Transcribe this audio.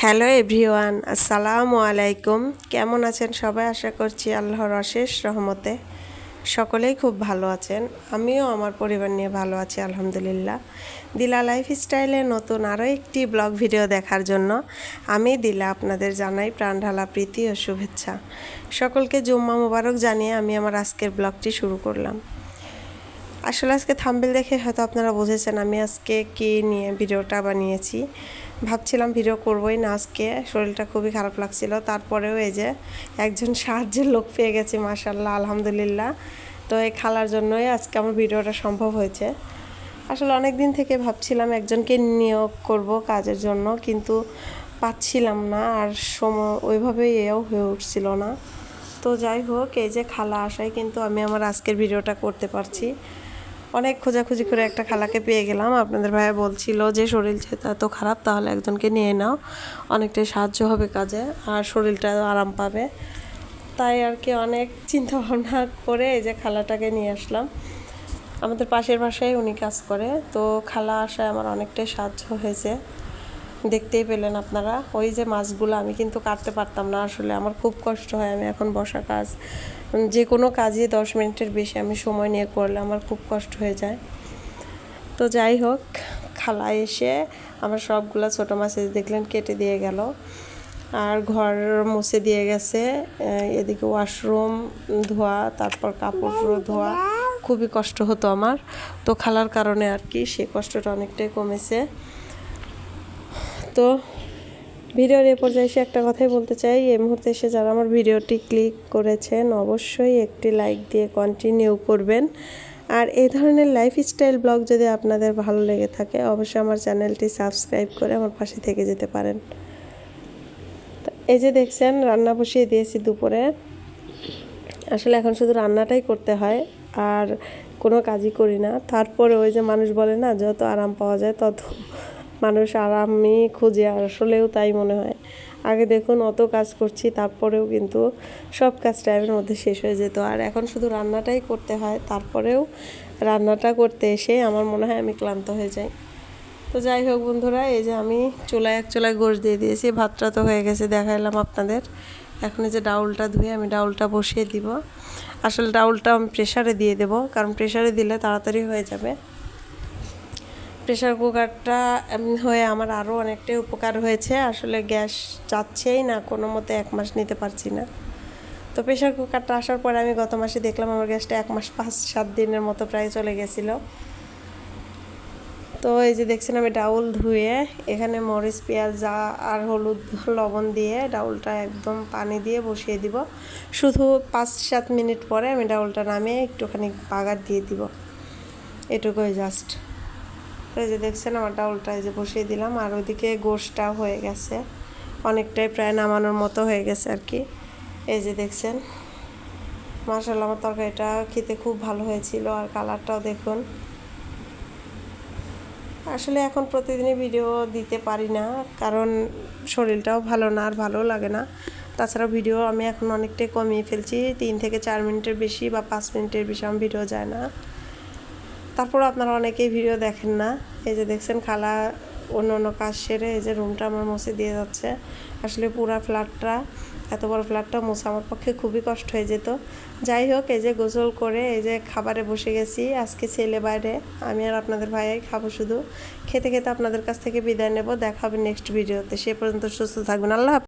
Hello everyone, আসসালামু আলাইকুম। কেমন আছেন সবাই? আশা করছি আল্লাহর অশেষ রহমতে সকলেই খুব ভালো আছেন। আমিও আমার পরিবার নিয়ে ভালো আছি, আলহামদুলিল্লাহ। দিলা লাইফ স্টাইলে নতুন আরও একটি ব্লগ ভিডিও দেখার জন্য আমি দিলা আপনাদের জানাই প্রাণঢালা প্রীতি ও শুভেচ্ছা। সকলকে জুম্মা মোবারক জানিয়ে আমি আমার আজকের ব্লগটি শুরু করলাম। আসলে আজকে থাম্বেল দেখে হয়তো আপনারা বুঝেছেন আমি আজকে কি নিয়ে ভিডিওটা বানিয়েছি। ভাবছিলাম ভিডিও করবোই না আজকে, শরীরটা খুবই খারাপ লাগছিল। তারপরেও এই যে একজন সাহায্যের লোক পেয়ে গেছি মাসাল্লাহ আলহামদুলিল্লাহ। তো এই খালার জন্যই আজকে আমার ভিডিওটা সম্ভব হয়েছে। আসলে অনেক দিন থেকে ভাবছিলাম একজনকে নিয়োগ করব কাজের জন্য, কিন্তু পাচ্ছিলাম না আর সময় ওইভাবে এও হয়ে উঠছিল না। তো যাই হোক, এই যে খালা আসায় কিন্তু আমি আমার আজকের ভিডিওটা করতে পারছি। অনেক খোঁজাখুঁজি করে একটা খালাকে পেয়ে গেলাম। আপনাদের ভাইয়া বলছিল যে, শরীর যেহেতু এত খারাপ, তাহলে একজনকে নিয়ে নাও। অনেকটাই সাহায্য হবে কাজে, আর শরীরটা আরাম পাবে। তাই আর কি অনেক চিন্তা ভাবনা করে এই যে খালাটাকে নিয়ে আসলাম। আমাদের পাশের বাসায় উনি কাজ করে, তো খালা আসায় আমার অনেকটাই সাহায্য হয়েছে। দেখতেই পেলেন আপনারা। ওই যে মাছগুলো আমি কিন্তু কাটতে পারতাম না। আসলে আমার খুব কষ্ট হয় আমি এখন বসা কাজ। যে কোনো কাজই দশ মিনিটের বেশি আমি সময় নিয়ে করলে আমার খুব কষ্ট হয়ে যায়। তো যাই হোক খালা এসে আমার সবগুলো ছোটো মাছ দেখলেন কেটে দিয়ে গেল। আর ঘর মুছে দিয়ে গেছে। এদিকে ওয়াশরুম ধোয়া, তারপর কাপড় ধোয়া। খুবই কষ্ট হতো আমার। তো খালার কারণে আর কি সে কষ্টটা অনেকটাই কমেছে। তো ভিডিওর এ পর্যায়ে এসে একটা কথাই বলতে চাই, এই মুহূর্তে এসে যারা আমার ভিডিওটি ক্লিক করেছেন অবশ্যই একটি লাইক দিয়ে কন্টিনিউ করবেন। আর এই ধরনের লাইফস্টাইল ব্লগ যদি আপনাদের ভালো লেগে থাকে, অবশ্যই আমার চ্যানেলটি সাবস্ক্রাইব করে আমার পাশে থেকে যেতে পারেন। এই যে দেখছেন, রান্না বসিয়ে দিয়েছি দুপুরে। আসলে এখন শুধু রান্নাটাই করতে হয়, আর কোনো কাজই করি না। তারপরে ওই যে মানুষ বলে না, যত আরাম পাওয়া যায় তত মানুষ আরামই খুঁজে আসলেও তাই মনে হয়। আগে দেখুন অত কাজ করছি, তারপরেও কিন্তু সব কাজ টাইমের মধ্যে শেষ হয়ে যেত। আর এখন শুধু রান্নাটাই করতে হয়, তারপরেও রান্নাটা করতে এসে আমার মনে হয় আমি ক্লান্ত হয়ে যাই। তো যাই হোক বন্ধুরা, এই যে আমি চুলায় এক চুলায় গোশ দিয়ে দিয়েছি, ভাতটা তো হয়ে গেছে, দেখাইলাম আপনাদের। এখন যে ডাউলটা ধুয়ে আমি ডাউলটা বসিয়ে দিব। আসলে ডাউলটা আমি প্রেশারে দিয়ে দেবো, কারণ প্রেশারে দিলে তাড়াতাড়ি হয়ে যাবে। প্রেশার কুকারটা হয়ে আমার আরও অনেকটাই উপকার হয়েছে। আসলে গ্যাস যাচ্ছেই না, কোনো মতে এক মাস নিতে পারছি না। তো প্রেশার কুকারটা আসার পরে আমি গত মাসে দেখলাম আমার গ্যাসটা এক মাস পাঁচ, সাত দিনের মতো প্রায় চলে গেছিল। তো এই যে দেখছেন আমি ডাউল ধুয়ে, এখানে মরিচ, পেঁয়াজ, যা আর হলুদ, লবণ দিয়ে ডাউলটা একদম পানি দিয়ে বসিয়ে দিব। শুধু পাঁচ, সাত মিনিট পরে আমি ডাউলটা নামিয়ে একটুখানি বাগার দিয়ে দিব। এটুকুই জাস্ট এই যে দেখছেন আমারটা ডাউলটা এই যে বসিয়ে দিলাম আর ওইদিকে গোশটা হয়ে গেছে। অনেকটাই প্রায় নামানোর মতো হয়ে গেছে আর কি। এই যে দেখছেন মার্শাল আমার তরকারিটা খেতে খুব ভালো হয়েছিল আর কালারটাও দেখুন। আসলে এখন প্রতিদিনই ভিডিও দিতে পারি না, কারণ শরীরটাও ভালো না আর ভালো লাগে না। তাছাড়া ভিডিও আমি এখন অনেকটাই কমিয়ে ফেলছি, তিন থেকে চার মিনিটের বেশি বা পাঁচ মিনিটের বেশি আমার ভিডিও যায় না। তারপর আপনারা অনেকেই ভিডিও দেখেন না। এই যে দেখছেন খালা অন্য অন্য কাজ সেরে এই যে রুমটা আমার মুছে দিয়ে যাচ্ছে। আসলে পুরা ফ্ল্যাটটা এত বড় ফ্ল্যাটটা মোছা আমার পক্ষে খুবই কষ্ট হয়ে যেত। যাই হোক, এই যে গোসল করে এই যে খাবারে বসে গেছি, আজকে ছেলে বাইরে, আমি আর আপনাদের ভাইয়াই খাব শুধু। খেতে খেতে আপনাদের কাছ থেকে বিদায় নেব দেখা হবে নেক্সট ভিডিওতে সে পর্যন্ত সুস্থ থাকবেন। আল্লাহ